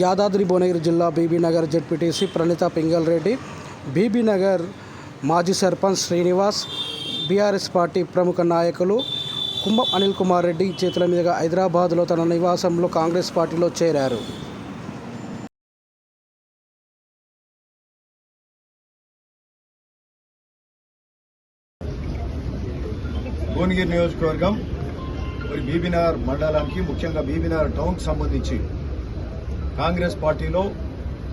యాదాద్రి భువనగిరి జిల్లా బీబీనగర్ జెడ్పీటీసీ ప్రణీత పింగల్ రెడ్డి బీబీనగర్ మాజీ sarpanch Srinivas BRS party ప్రముఖ నాయకులు కుంభం అనిల్ కుమార్ రెడ్డి చేతుల మీదుగా హైదరాబాద్లో తన నివాసంలో కాంగ్రెస్ పార్టీలో చేరారు. భువనగిరి నియోజకవర్గం మరి బీబీనగర్ మండలానికి ముఖ్యంగా బీబీనగర్ టౌన్కి సంబంధించి కాంగ్రెస్ పార్టీలో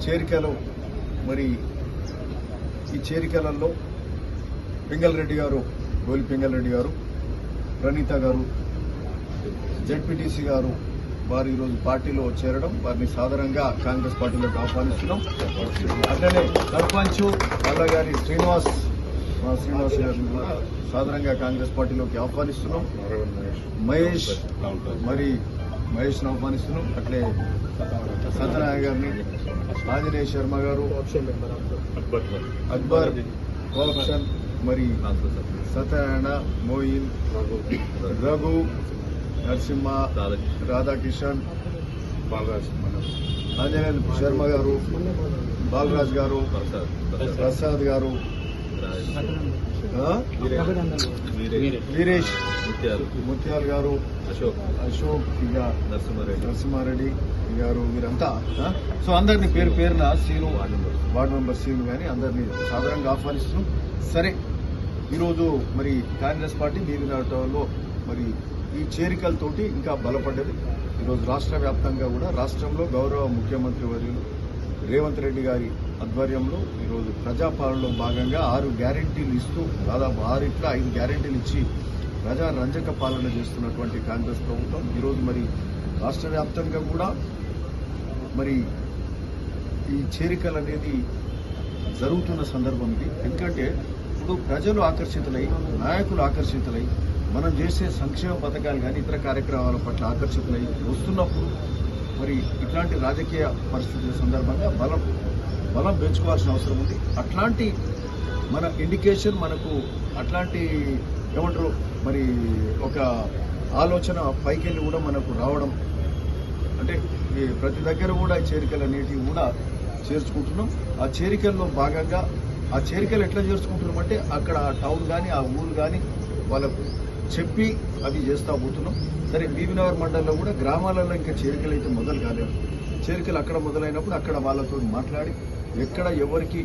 చేరికలు మరి ఈ చేరికలలో పింగల్ రెడ్డి గారు గోలి పింగల్ రెడ్డి గారు ప్రణీత గారు జెడ్పీటీసీ గారు వారు ఈరోజు పార్టీలో చేరడం వారిని సాధారణంగా కాంగ్రెస్ పార్టీలోకి ఆహ్వానిస్తున్నాం. అట్లనే సర్పంచ్ అల్లగారి శ్రీనివాస్ మా శ్రీనివాస్ గారిని కూడా సాధారణంగా కాంగ్రెస్ పార్టీలోకి ఆహ్వానిస్తున్నాం. మహేష్ మరి మహేష్ ఆహ్వానిస్తున్నాం అట్లే సత్యనారాయణ గారిని ఆంజనేయ శర్మ గారు అక్బర్ కోఆప్షన్ మరి సత్యనారాయణ మోయిన్ రఘు నరసింహ రాధాకిషన్ బాలరాజ్ ఆంజనేయ శర్మ గారు బాలరాజ్ గారు ప్రసాద్ గారు వీరేష్ ముత్యాల్. గారు. అశోక్. అశోక్ ఇక నరసింహారెడ్డి. నరసింహారెడ్డి గారు వీరంతా? సో అందరినీ పేరు పేరున Seenu ward member. Ward member Seenu కానీ అందరినీ సాధారణంగా ఆహ్వానిస్తున్నాం. సరే ఈరోజు మరి కాంగ్రెస్ పార్టీ బీబీనాటంలో మరి ఈ చేరికలతోటి ఇంకా బలపడ్డది. ఈరోజు రాష్ట్ర వ్యాప్తంగా కూడా రాష్ట్రంలో గౌరవ ముఖ్యమంత్రి వర్యులు రేవంత్ రెడ్డి గారి ఆధ్వర్యంలో ఈరోజు ప్రజాపాలనలో భాగంగా ఆరు గ్యారెంటీలు ఇస్తూ దాదాపు ఆరిట్ల ఐదు గ్యారెంటీలు ఇచ్చి ప్రజా రంజక పాలన చేస్తున్నటువంటి కాంగ్రెస్ ప్రభుత్వం. ఈరోజు మరి రాష్ట్ర వ్యాప్తంగా కూడా మరి ఈ చేరికలు అనేది జరుగుతున్న సందర్భం ఇది. ఎందుకంటే ఇప్పుడు ప్రజలు ఆకర్షితులై నాయకులు ఆకర్షితులై మనం చేసే సంక్షేమ పథకాలు కానీ ఇతర కార్యక్రమాల పట్ల ఆకర్షితులై వస్తున్నప్పుడు మరి ఇట్లాంటి రాజకీయ పరిస్థితుల సందర్భంగా బలం బలం పెంచుకోవాల్సిన అవసరం ఉంది. అట్లాంటి మన ఇండికేషన్ మనకు అట్లాంటి ఏమంటారు మరి ఒక ఆలోచన పైకెళ్ళి కూడా మనకు రావడం అంటే ఈ ప్రతి దగ్గర కూడా ఈ చేరికలు అనేటివి కూడా చేర్చుకుంటున్నాం. ఆ చేరికల్లో భాగంగా ఆ చేరికలు ఎట్లా చేర్చుకుంటున్నాం అంటే అక్కడ ఆ టౌన్ కానీ ఆ ఊరు కానీ వాళ్ళకు చెప్పి అది చేస్తా పోతున్నాం. సరే బీబీనగర్ మండలంలో కూడా గ్రామాలలో ఇంకా చేరికలు అయితే మొదలు కాలేదు. చేరికలు అక్కడ మొదలైనప్పుడు అక్కడ వాళ్ళతో మాట్లాడి ఎక్కడ ఎవరికి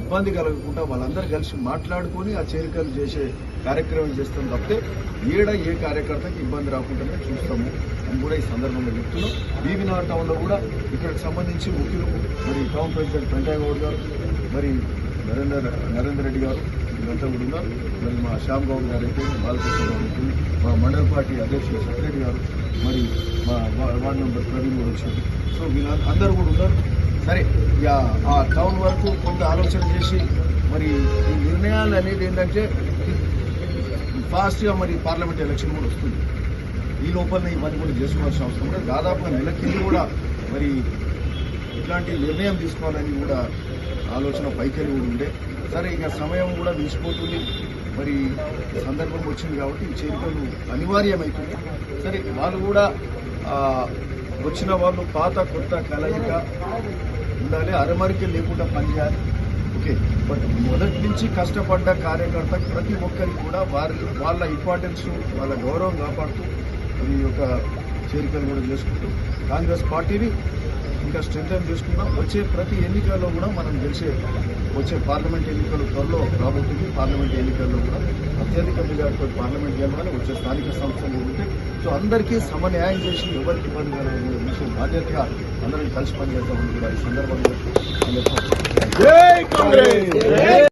ఇబ్బంది కలగకుండా వాళ్ళందరూ కలిసి మాట్లాడుకొని ఆ చేరికలు చేసే కార్యక్రమం చేస్తాం తప్పితే ఏడ ఏ కార్యకర్తకి ఇబ్బంది రాకుండానే చూస్తాము అని కూడా ఈ సందర్భంగా చెప్తున్నాం. బీబీనగర్ టౌన్లో కూడా ఇక్కడికి సంబంధించి ముఖ్యులు మరి టౌన్ ప్రెసిడెంట్ వెంకయ్య గౌడ్ గారు మరి నరేందర్ నరేందర్ రెడ్డి గారు వీళ్ళంతా కూడా ఉన్నారు. మరి మా శ్యామ్ గౌడ్ గారు అయితే బాలకృష్ణ గారు అయితే మా మండల పార్టీ అధ్యక్షుడు సెక్రటరీ గారు మరి మా వార్డు నెంబర్ ప్రవీణ్ కూడా వచ్చారు. సో వీళ్ళ అందరూ కూడా ఉన్నారు. సరే ఇక ఆ టౌన్ వరకు కొంత ఆలోచన చేసి మరి ఈ నిర్ణయాలు అనేది ఏంటంటే ఫాస్ట్గా మరి పార్లమెంట్ ఎలక్షన్ కూడా వస్తుంది. ఈ లోపల ఇవన్నీ కూడా చేసుకోవాల్సిన అవసరం కూడా దాదాపుగా నెల కింద కూడా మరి ఇట్లాంటి నిర్ణయం తీసుకోవాలని కూడా ఆలోచన పైకెళ్ళి కూడా ఉండే. సరే ఇక సమయం కూడా మించిపోతుంది మరి సందర్భం వచ్చింది కాబట్టి ఈ చేరికలు అనివార్యమైపోయింది సరే వాళ్ళు కూడా వచ్చిన వాళ్ళు పాత కొత్త కలయిక ఉండాలి అరమరిక లేకుండా పనిచేయాలి. ఓకే బట్ మొదటి నుంచి కష్టపడ్డ కార్యకర్త ప్రతి ఒక్కరికి కూడా వారి వాళ్ళ ఇంపార్టెన్స్ వాళ్ళ గౌరవం కాపాడుతూ ఈ యొక్క చేరికలు కూడా చేసుకుంటూ కాంగ్రెస్ పార్టీని ఇంకా స్ట్రెంగ్ చేసుకున్నాం వచ్చే ప్రతి ఎన్నికల్లో కూడా మనం గెలిచే వచ్చే పార్లమెంట్ ఎన్నికలు త్వరలో రాబోతుంది. పార్లమెంట్ ఎన్నికల్లో కూడా అత్యధిక మెజార్టీతో పార్లమెంట్ గెలవాలి. వచ్చే స్థానిక సంస్థలు సో అందరికీ సమన్యాయం చేసి ఎవరికి ఇబ్బంది కలగని విషయం బాధ్యతగా అందరం కలిసి పనిచేద్దామని కూడా ఈ సందర్భంగా